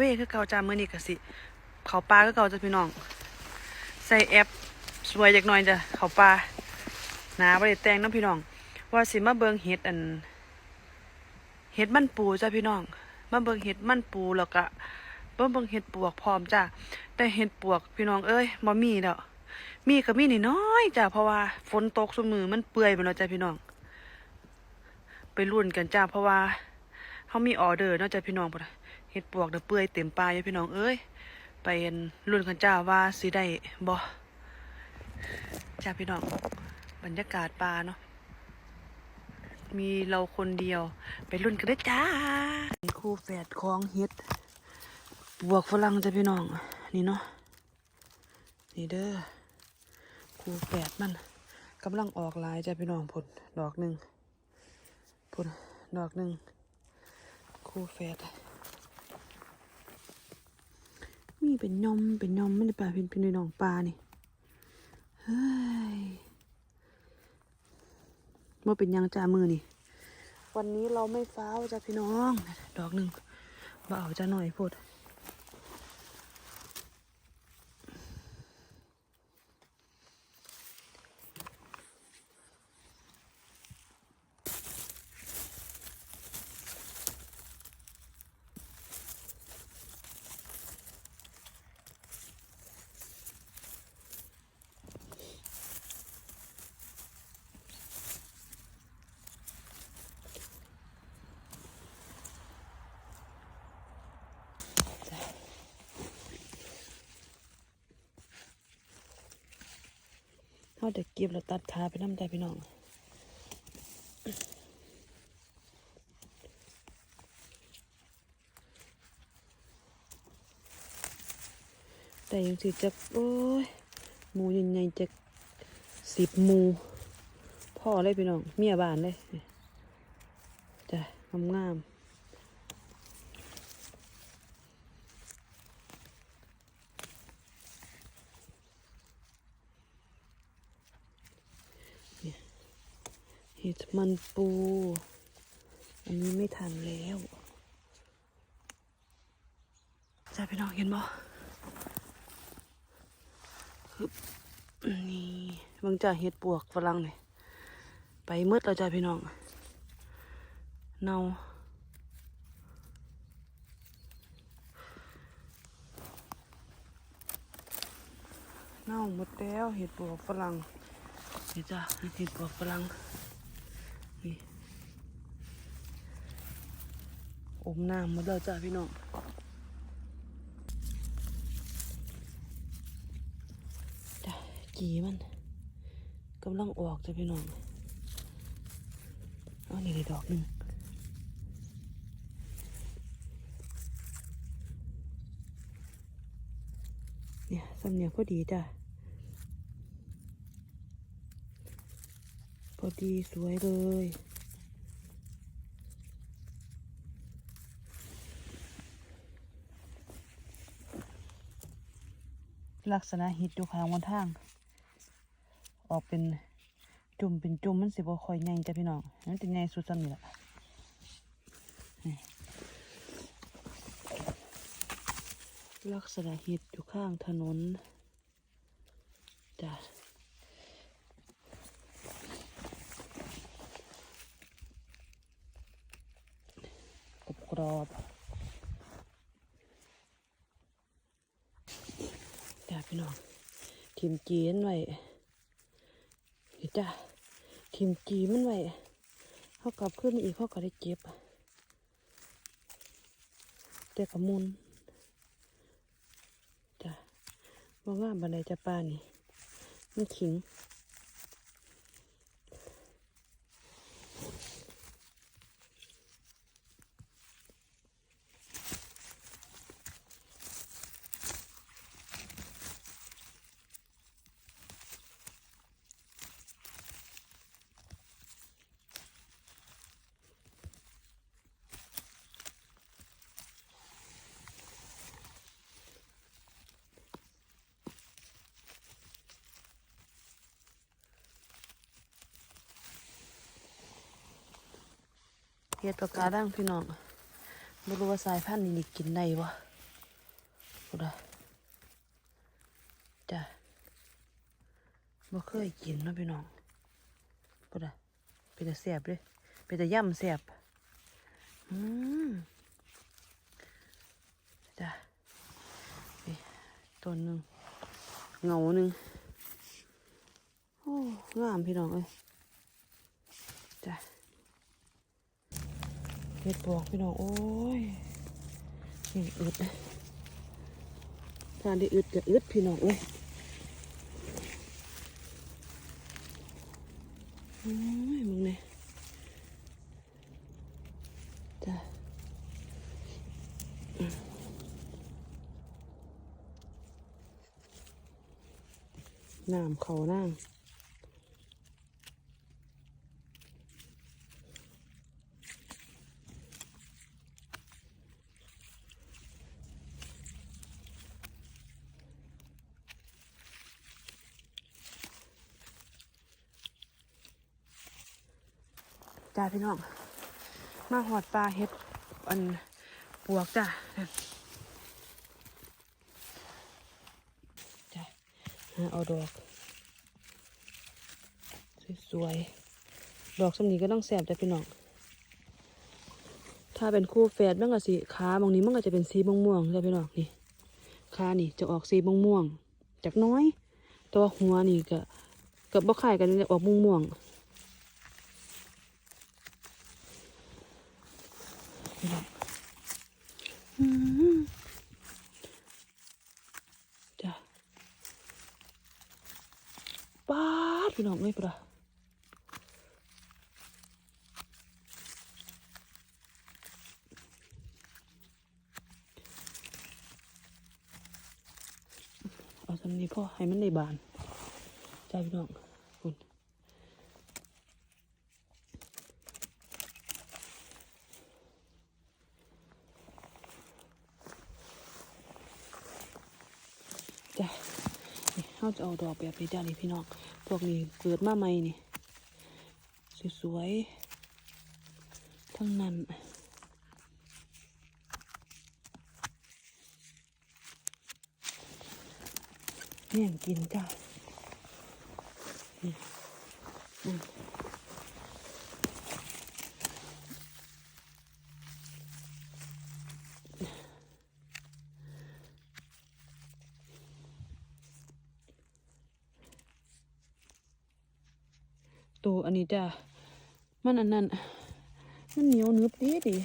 เวคือเก่าจ้ามื้อนี้ก็สิเขาปลาคือเก่าจ้ะพี่น้อง ใส่แอปสวยจักหน่อยจ้ะเขาปลาหนาบ่ได้แต่งเน้ำพี่น้อง ว่าสิมาเบิ่งเห็ดอันเห็ดมันปูจ้ะพี่น้อง มาเบิ่งเห็ดมันปูแล้วก็เบิ่งเบิ่งเห็ดปวกพร้อมจ้ะแต่เห็ดปวกพี่น้องเอ้ยบ่มีแล้วมีก็มีนิดน้อยจ้ะเพราะว่าฝนตกซุมือมันเปื่อยไปแล้วจ้ะพี่น้อง ไปรุ่นกันจ้าเพราะว่าเขามีออเดอร์เนอกจากพี่น้องปะ เห็ดปวกเดือเปื่อยเต็มปลายอยู่พี่น้องเอ้ยไปเห็นรุ่นกันจ้าว่าสิได้บ่จ้าพี่น้องบรรยากาศปลาเนาะมีเราคนเดียว ไปรุ่นกันได้จ้าคู่แฝดของเห็ดบวกฝรั่งจ้าพี่น้อง นี่เนาะนี่เด้อคู่แฝดมันกำลังออกลายจ้าพี่น้องผลดอกหนึ่งพุ่นดอกหนึ่งคู่แฝด มีเป็นนมเป็นนมไม่ได้ปลาเป็นเป็นน้องปลานี่เฮ้ยว่าเป็นยังจ่ามือนี่ วันนี้เราไม่ฟ้าวจ้ะพี่น้อง ดอกหนึ่งบ่เบาจะหน่อยพูด เขาเด็กเก็บแล้วตัดขาไปน้ำใจพี่น้องแต่ยังสิจะโอ้ยหมูใหญ่ๆจะสิบหมูพ่อเลยพี่น้องเมียบ้านเลยจ้ะงามๆ เห็ดมันปู อันนี้ไม่ทันแล้วจ้าพี่น้องเห็นบ่ฮึบนี่บางจ่าเห็ดปวกฝรั่งเนี่ยไปมืดแล้วจ้าพี่น้อง เนาเน่าหมดแล้วเห็ดปวกฝรั่งนี่จ้าเห็ดปวกฝรั่งนี่อ มน้ำหมดแล้วจ้าพี่น้องจ้าจีมันกำลังออกจ้าพี่น้องเอันนี้ได้ดอกหนึ่งเนี่ยสำเนียงพอดีจ้ะพอดีสวยเลย ลักษณะหิดอยู่ข้างบนทาง ออกเป็นจุ่มเป็นจุ่มมันสิบ่ค่อยใหญ่จ้ะพี่น้องมันจะใหญ่สุดสำนี่แหละลักษณะหิดอยู่ข้างถนนจ้ะกรอบกรอบจ้ะพี่น้องทีม จีนไว้เดี๋ยวจ้ะทิมจีมันไว้เขากลับขึ้นอีกเขาก็ได้เก็บแต่กระมุนจ้ะว่างามบันไดจะปลานี่มันขิง ดปากกาดังพี่น้องไม่รู้ว่าสายพันธุ์นี้กินได้บ่กูไดะจ้ะบ่เคยกินนะพี่น้องกูไดะเป็นแต่แสบเลยเป็นแต่ย่ำแสบอืมจ้ะต้นหนึ่งเงาหนึ่งโอ้งามพี่น้องเอ้ยจ้ะ เห็ดปวกพี่น้อง โอ้ยนี่อึดนะทาได้อึดกับอึดพี่น้องเอ้ยโอ้ยมึงเนี่ยจ้ะน้ำเขานั่ง จ้าพี่น้อง มาหอดปลาเฮ็ดอันปวกจ้าจ้าเอาดอก สวยๆ ดอกสำนี้ก็ต้องแสบจ้ะพี่น้อง ถ้าเป็นคู่แฝดมันก็สีขาบางนี้มันก็จะเป็นสีม่วงๆจ้ะพี่น้องนี่ขานี่จะออกสีม่วงๆจากน้อยแตัวาหัวนี่ก็กับบ่ไข่กันจะออกม่วงๆ อืมจ้ะ ป้าดพี่น้องไม่ปะเอาสำนี้พ่อให้มันได้บานใจพี่น้องคุณจ้ะนี่ เขาจะเอาดอกแบบนี้จ้านี่พี่น้อง พวกนี้เกิดมาใหม่นี่ สวยๆ ทั้งนั้นเนี่ยงกินจ้านี่อืม ตัวอันนี้จ้ามันอันนั้น มันเหนียวนึบดีดี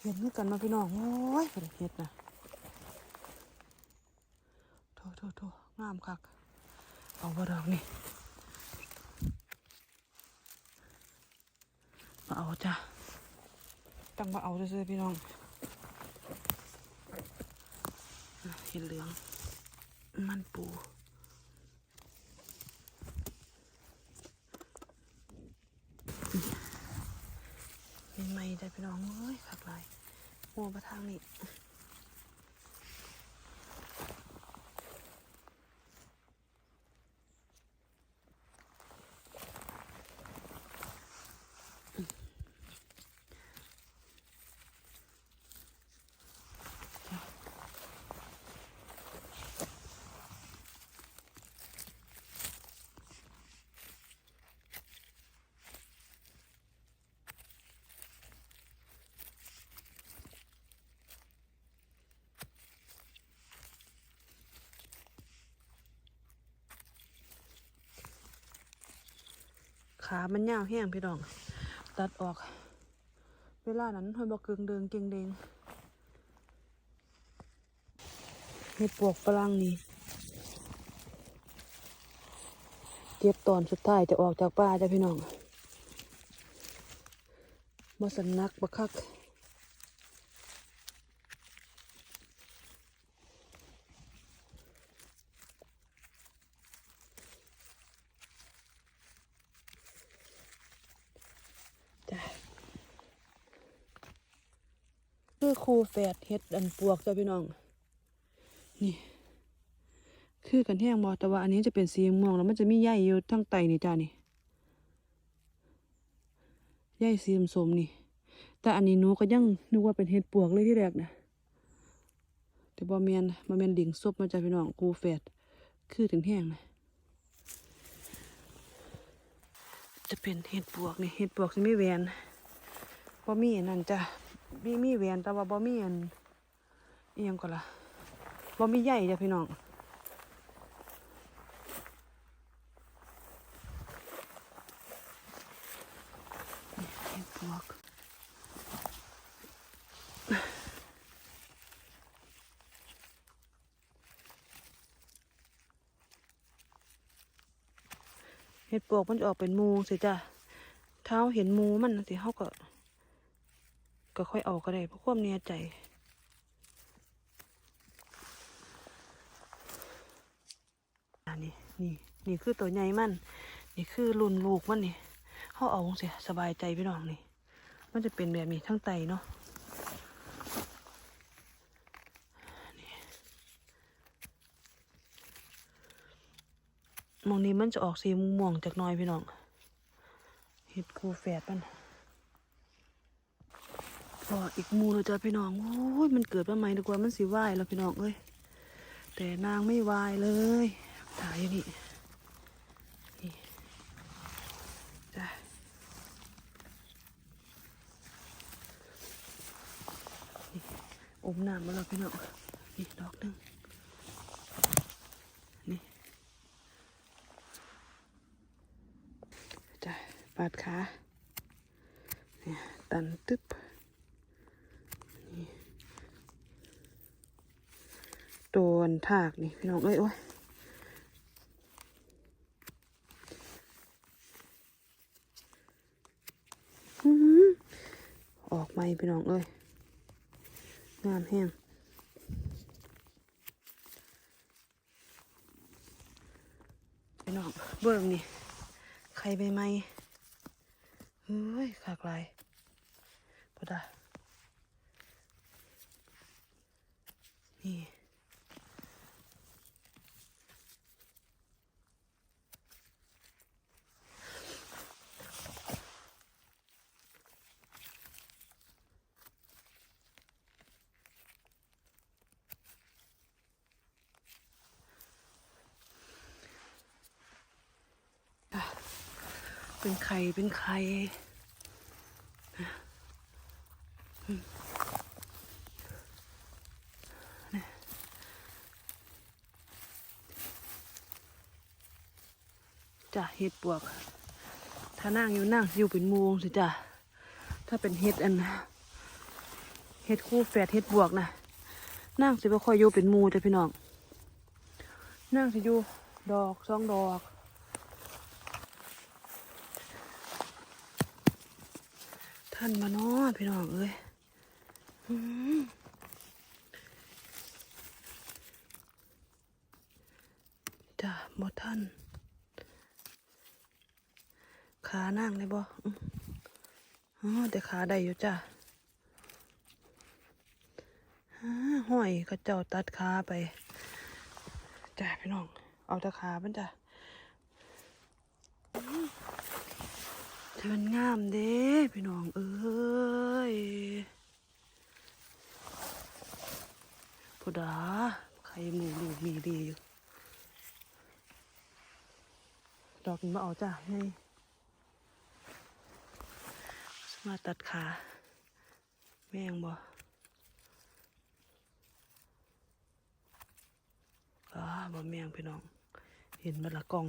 เห็นด้วยกันมาพี่น้องโอ้ยบ่ได้เห็ดนะโถโถโถงามคัก เอาบ่ดอกนี่ มาเอาจ้ะตั้งมาเอาซื่อพี่น้องเห็นเหลือง มันปู มี ได้พี่น้องเอ้ยคักหลายหัวประทางนี่ ขามันยาวแห้งพี่น้อง ตัดออก เวลานั้นหอยบอกเกิงเดิงเก่งเดงเห็ดปวกฝรั่งนี่เก็บตอนสุดท้ายจะออกจากป่าจ้ะพี่น้องมาสนักบักคัก คูแฝดเฮ็ดอันปวกจ้ะพี่น้อง นี่ คือกันแห้งบอแต่ว่าอันนี้จะเป็นสีม่วงแล้วมันจะมีใยอยู่ทั้งไตนี่จ้านี่ใยสีสมนี่ แต่อันนี้หนูก็ยังนึกว่าเป็นเห็ดปวกเลยที่แรกนะแต่บ่แมนบ่แมนดิ่งซบมาจ้าพี่น้องกูแฝดคือถึงแห้งนะจะเป็นเห็ดปวกนี่เห็ดปวกสิมีแวนบ่มีอันนั่นจ้ะ มีมีแหวนแต่ว่าบ่มีอันเอียงก็ล่ะบ่มีใหญ่จ้ะพี่น้องเห็ดปวกเห็ดปวกมันจะออกเป็นมูสิจ้ะเท้าเห็นมูมันสิเขาก็ ก็ค่อยเออกก็ได้เพราะความเนียใจ อันนี้นี่นี่คือตัวใหญ่มัน นี่คือรุ่นลูกมันนี่เขาเอาเสียสบายใจพี่น้องนี่ มันจะเป็นแบบนี้ทั้งไตเนาะนี่มองนี้มันจะออกสีม่วงจากน้อยพี่น้องเห็ดคูแฝดมัน พออีกมูเลยจ้ะพี่น้องโอ้ยมันเกิดมาใหม่ดีกว่ามันสิวายแล้วพี่น้องเอ้ยแต่นางไม่วายเลยถ่ายอยู่นี่นี่จ้ะอมน้ำมาแล้วพี่น้องนี่ดอกหนึ่งนี่จ้ะปาดขาเนี่ยตันตึ๊บ โดนถากนี่พี่น้องเอ้ยโอ้ยอออกไหมพี่น้องเอ้ยงามแห้งพี่น้องเบิ่งนี่ไข่ใบไม้เฮ้ยขากลายพอดานี่ เป็นไข่เป็นไข่จ้ะเห็ดปวก ถ้านั่งอยู่นั่งอยู่เป็นมูงสิจ้ะถ้าเป็นเห็ดอันเห็ดคู่แฝดเห็ดบวกนะนั่งสิบ่ค่อยอยู่เป็นมูจ้ะพี่น้องนั่งสิอยู่ดอกสองดอก ท่านมาเนาะพี่น้องเอ้ยจ้ะบ่ท่าน ขานั่งได้บ่อื้ออ๋อแต่ขาได้อยู่จ่าห้อยเขาเจ้าตัดขาไปจ้ะพี่น้อง เอาต่ขามันจ้ะเทินงามเด้พี่น้องเอ้ยพุดาใครหมูดูมีดีอยู่ ดอกนี้มาเอาจ้ะนี่มาตัดขา แม่งบ่อ่าบ่แม่งพี่น้อง เห็นมาละกอง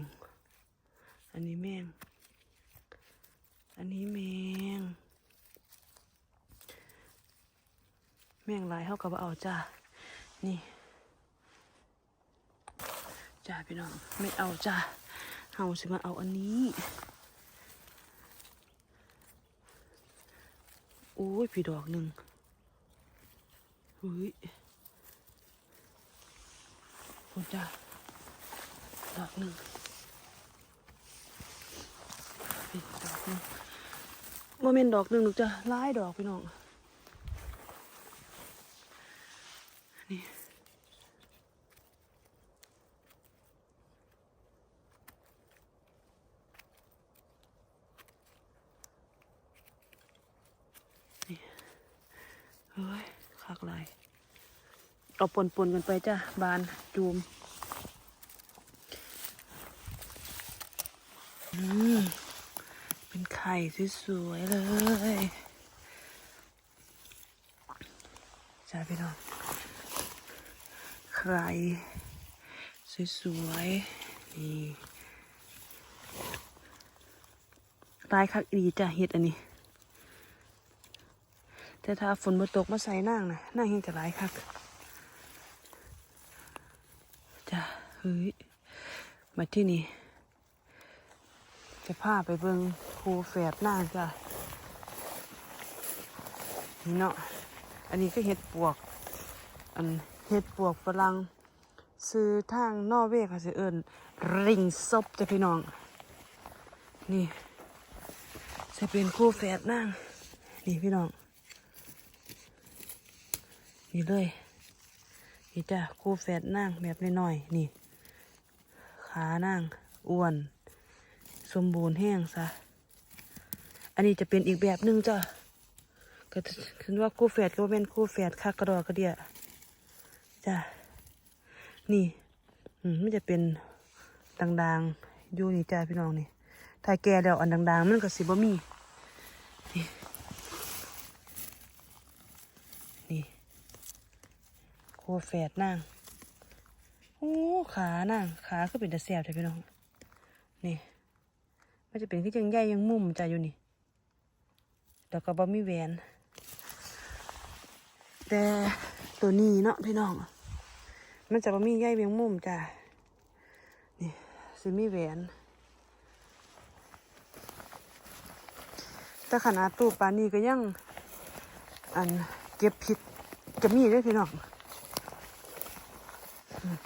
อันนี้แม่ง อันนี้แมง แมงลายเขากับเอาจ้า นี่จ้าพี่น้อง ไม่เอาจ้าเฮาสิมาเอาอันนี้โอ้ยพี่ดอกหนึ่งอุ้ยโอ้จ้าดอกหนึ่งพี่ดอกหนึ่ง โมเมนดอกหนึ่งหนูจะไล่ดอกพี่น้อง นี่ นี่เฮ้ยคักลายเอาปนๆกันไปจ้ะ บานจูม อืม ไข่สวยๆเลยจ้าพี่น้องไข่สวยๆ นี่ลายคักดีจ้ะเห็ดอันนี้ แต่ถ้าฝนมาตกมาใส่นั่งนะนั่งยังจะหลายคักจ้ะเฮ้ย มาที่นี่จะพาไปเบิ่ง คูแฝดนั่งจ้ะนี่เนาะอันนี้ก็เห็ดปวก อันเห็ดปวกฝรั่งซื้อทางนอเวย์ค่ะสิเอิญริงซบจ้ะพี่น้อง นี่จะเป็นคู่แฝดนั่งนี่พี่น้อง นี่เลย นี่จ้ะคู่แฝดนั่งแบบน้อยๆนี่ ขานั่งอ้วน สมบูรณ์แห้งซะ อันนี้จะเป็นอีกแบบหนึงจ้ะก็คือว่าคู่แฝดก็เป็นคู่แฝดคักกระดอกกระเดียจ้ะนี่อืมมันจะเป็นดังๆอยู่นี่จ้าพี่น้องนี่ ถ้าแก่แล้วอันดังๆ มันก็สิบ่มีนี่นี่โคแฝดนางโอ้ขานางขาก็เป็นตะแสบใช่พี่น้อง นี่ มันจะเป็นที่ยังใหญ่ยังมุมจ้าอยู่นี่ แล้วก็บ่มีแหวน แต่ตัวนี้เนาะพี่น้อง มันจะบ่มีใยเวียงมุมจ้ะ นี่สิมีแหวนแต่ขนาดตู้ปลานนี้ก็ยัง อันเก็บผิดจะมีด้วยพี่น้องอืม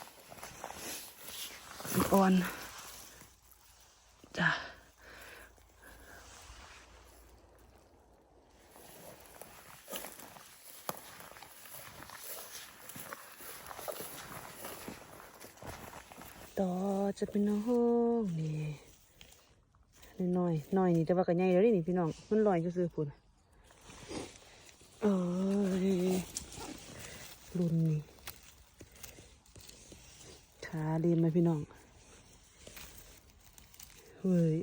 อ่อนจ้ะ ต่อ จะเป็นน้องนี่น้อยน้อยนี่แต่ว่าก็ใหญ่แล้วนี่พี่น้องมันลอยก็ซื้อพุ่นเอ้ยรุ่นนี่ขาเรียนไหมพี่น้อง เฮ้ย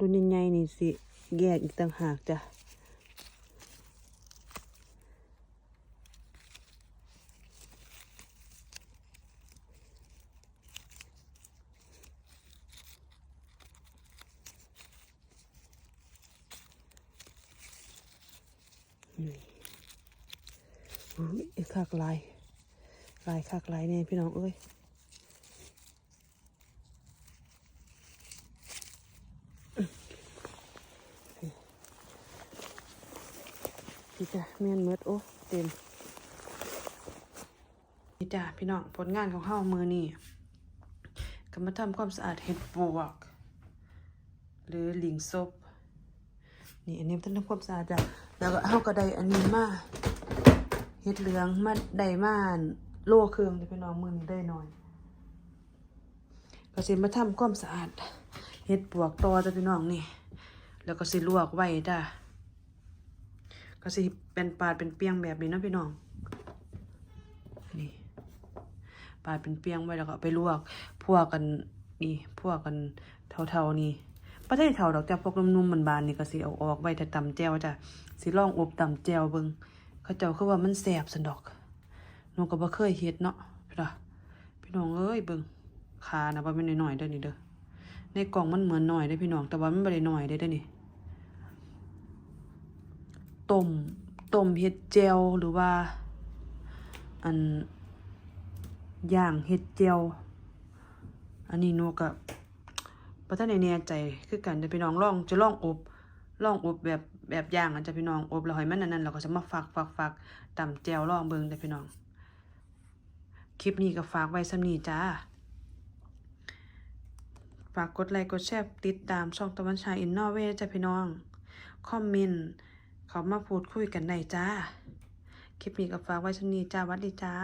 รุ่นใหญ่ๆนี่สิ แยกอีกต่างหากจ้ะนี่อุ้ยคักลายลายคักลายเนี่ยพี่น้องเอ้ย พี่จ้ะ แม่นเมดโอ้เต็มนี่จ้ะพี่น้องผลงานของเฮามือนี่ก็มาทำความสะอาดเห็ดปวก หรือหลิงซบนี่อันนี้ต้องทำความสะอาดจ้ะแล้วก็เฮาก็ได้อันนี้มาเห็ดเหลืองมาได้มาโลเครื่องเดี๋ยวพี่น้องมือนี้ได้หน่อยก็สิมาทำความสะอาดเห็ดปวกต่อจ้ะพี่น้องนี่ แล้วก็สิลวกไว้จ้ะ ก็สิเป็นปาดเป็นเปียงแบบนี้นะพี่น้องนี่ปาดเป็นเปียงไว้แล้วก็ไปลวกพวกกันนี่พวกกันเท่าๆนี่ประเทศเท่าดอกจ้ะพวกนุ่มๆมันบานนี่ก็สิเอาออกไว้แต่ตำแจ่วจ้ะสิลองอบตำแจวเบิงเขาเจ้าคือว่ามันแซ่บสันดอกหนูก็บ่เคยเฮ็ดเนาะพี่น้องพี่น้องเอ้ยเบิงขานะบ่แม่นน้อยๆเด้อนี่เด้อในกล่องมันเหมือนหน้อยเด้พี่น้องแต่ว่ามันบ่ได้หน้อยเด้เด้อนี่ ต้มต้มเห็ดเจลหรือว่า อันย่างเห็ดเจลอันนี้หนูกับประท่านในแน่ใจคือกันเดี๋ยวพี่น้องลองจะลองอบลองอบแบบแบบย่างอันจะพี่น้องอบแล้วให้มันนั้นเราก็จะมาฝักฝักฝักตำแจวลองเบิ่งเด้อพี่น้อง คลิปนี้ก็ฝากไว้สำนีจ้าฝากกดไลค์กดแชร์ติดตามช่องตะวันชายอินนอเวจ้ะพี่น้อง คอมเมนต์ เขามาพูดคุยกันได้จ้า คลิปนี้ก็ฝากไว้ชนีจ้าวัดดีจ้า